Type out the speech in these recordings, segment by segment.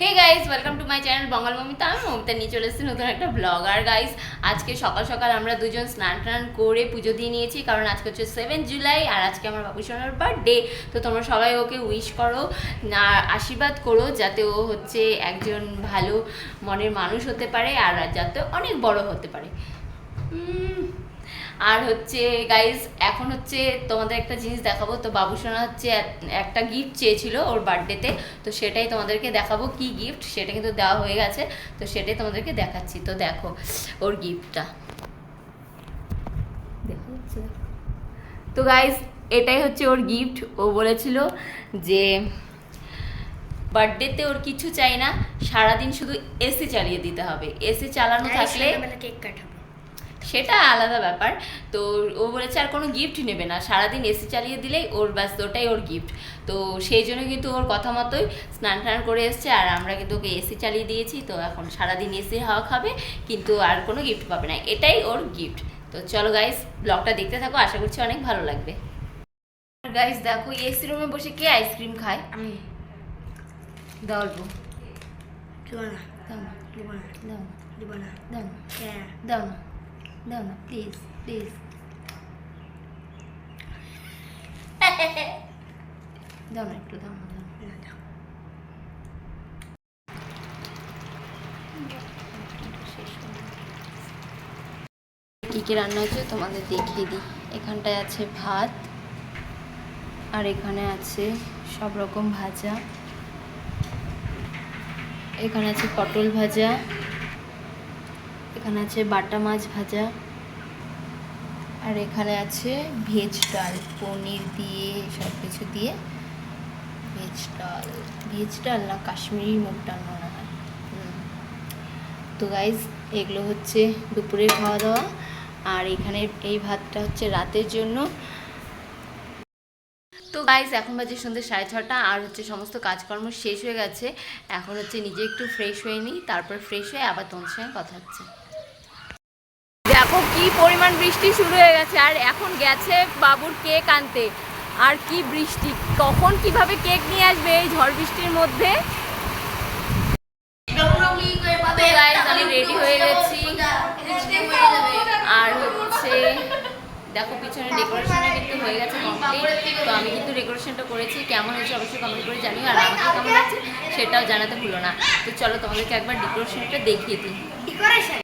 Hey guys welcome to my channel Bangal Mamita আমি মমিতা, নিয়ে চলে এসেছি নতুন একটা ব্লগ আর গাইস আজকে সকাল সকাল আমরা দুজন স্নান টান করে পুজো দিয়ে নিয়েছি, কারণ আজকে হচ্ছে সেভেন জুলাই আর আজকে আমার বাবু সোনার বার্থডে তো তোমরা সবাই ওকে উইশ করো আশীর্বাদ করো যাতে ও হচ্ছে একজন ভালো মনের মানুষ হতে পারে আর যাতে অনেক বড় হতে পারে। আর হচ্ছে গাইজ এখন হচ্ছে তোমাদের একটা জিনিস দেখাবো। তো বাবুসোনা হচ্ছে একটা গিফট চেয়েছিল ওর বার্থডেতে তো। সেটাই তোমাদেরকে দেখাবো কি গিফট সেটা কিন্তু দেওয়া হয়ে গেছে। তো সেটাই তোমাদেরকে দেখাচ্ছি। তো দেখো ওর গিফটটা দেখা তো গাইজ এটাই হচ্ছে ওর গিফট ও বলেছিল যে বার্থডেতে ওর কিছু চাই না সারাদিন শুধু এসি চালিয়ে দিতে হবে। এসি চালানো থাকলে কেক কাটাবো। সেটা আলাদা ব্যাপার। তো ও বলেছে আর কোনো গিফট নেবে না। সারাদিন এসি চালিয়ে দিলেই ওর ব্যাস ওটাই ওর গিফট তো সেই জন্য কিন্তু ওর কথা মতোই স্নান টান করে এসছে আর আমরা কিন্তু ওকে এসি চালিয়ে দিয়েছি। তো এখন সারাদিন এসি হাওয়া খাবে কিন্তু আর কোনো গিফট পাবে না। এটাই ওর গিফট তো চলো গাইস ব্লগটা দেখতে থাকো। আশা করছি অনেক ভালো লাগবে। গাইস দেখো এসি রুমে বসে কে আইসক্রিম খায়? আমি। দাও দাও। দাও। দাও। হ্যাঁ। দাও। না দাও না প্লিজ প্লিজ দাও না একটু দাও না দাও কী কী রান্না হচ্ছে তোমাদের দেখিয়ে দিই। এখানটায় আছে ভাত, আর এখানে আছে সব রকম ভাজা। এখানে আছে পটল ভাজা। এখানে আছে বাটা মাছ ভাজা। আর এখানে আছে ভেজ ডাল, পনির দিয়ে সব কিছু দিয়ে ভেজ ডাল। ভেজ ডাল না, কাশ্মীরি মুগ ডাল মনে হয়। তো গাইজ এগুলো হচ্ছে দুপুরে খাওয়া দাওয়া আর এখানে এই ভাতটা হচ্ছে রাতের জন্য। তো গাইজ এখন বাজে সন্ধ্যে সাড়ে ছটা, আর হচ্ছে সমস্ত কাজকর্ম শেষ হয়ে গেছে। এখন হচ্ছে নিজে একটু ফ্রেশ হয়ে নিই, তারপর ফ্রেশ হয়ে আবার তোমার সঙ্গে কথা হচ্ছে। কি পরিমাণ বৃষ্টি শুরু হয়ে গেছে? আর এখন গেছে বাবুর কেক আনতে। আর কি বৃষ্টি? কখন কীভাবে কেক নিয়ে আসবে এই ঝড় বৃষ্টির মধ্যে? আমি রেডি হয়ে গেছি। আর হচ্ছে, দেখো পিছনে ডেকোরেশনটা কিন্তু হয়ে গেছে কমপ্লিট তো আমি কিন্তু ডেকোরেশনটা করেছি। কেমন হয়েছে অবশ্যই কমেন্ট করে জানিও। আর আমাকে কেমন লাগছে সেটাও জানাতে ভুলো না। তো চলো তোমাদেরকে একবার ডেকোরেশনটা দেখিয়ে দিই। ডেকোরেশন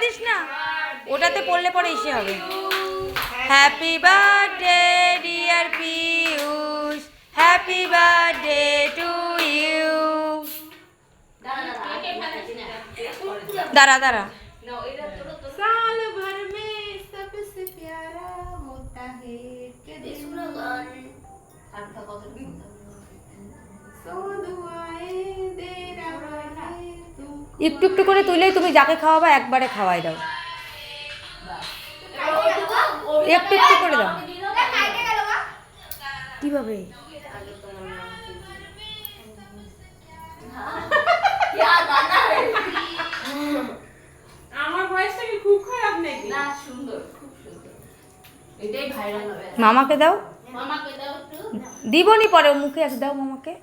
দিস না ওটাতে পড়লে পরে এসে হবে happy birthday dear Piyush happy birthday to you দাঁড়া দাঁড়া साल भर में सबसे प्यारा होता है सो दुआएं दे रहा है तुमको একটু একটু করে তুলেই তুমি যাকে খাওয়াবা একবারে খাওয়াই দাও। একটু একটু করে দাও। কীভাবে? আমার ভয়েসটা কি খুব খারাপ নাকি? না সুন্দর খুব সুন্দর। এটাই ভাইরাল হবে। মামাকে দাও। মামাকে দাও একটু। দিবনি পরে মুখে এক দাও মামাকে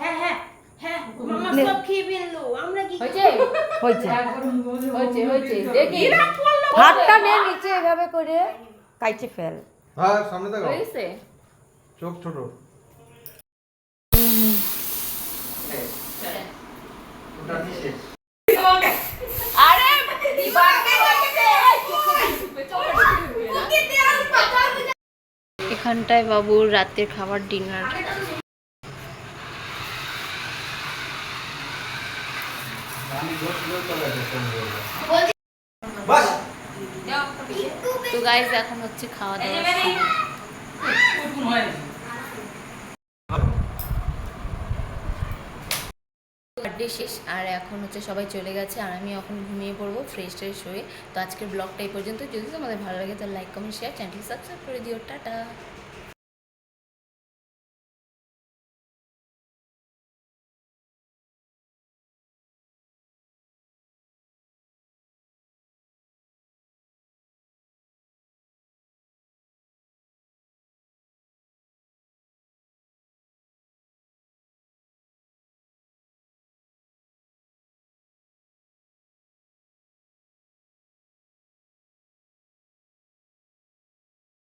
হ্যাঁ হ্যাঁ হ্যাঁ মামা নে। সব খেয়ে ফেলল আমরা কি হয়েছে হয়েছে। হয়েছে হয়েছে। দেখি। হাতটা নে নিচে এভাবে করে কাইচে ফেল। হ্যাঁ সামনে দেখো হয়েছে। চোখ ছোট। এখানটায় বাবুর রাতের খাবার ডিনার। তো গাইজ এখন হচ্ছে খাওয়া দাওয়া বার্থডে শেষ আর এখন হচ্ছে সবাই চলে গেছে আর আমি এখন ঘুমিয়ে পড়ব ফ্রেশ ট্রেশ হয়ে। তো আজকের ব্লগটা এই পর্যন্ত যদি তোমাদের ভালো লাগে তো লাইক কমেন্ট শেয়ার চ্যানেলটি সাবস্ক্রাইব করে দিও। টাটা।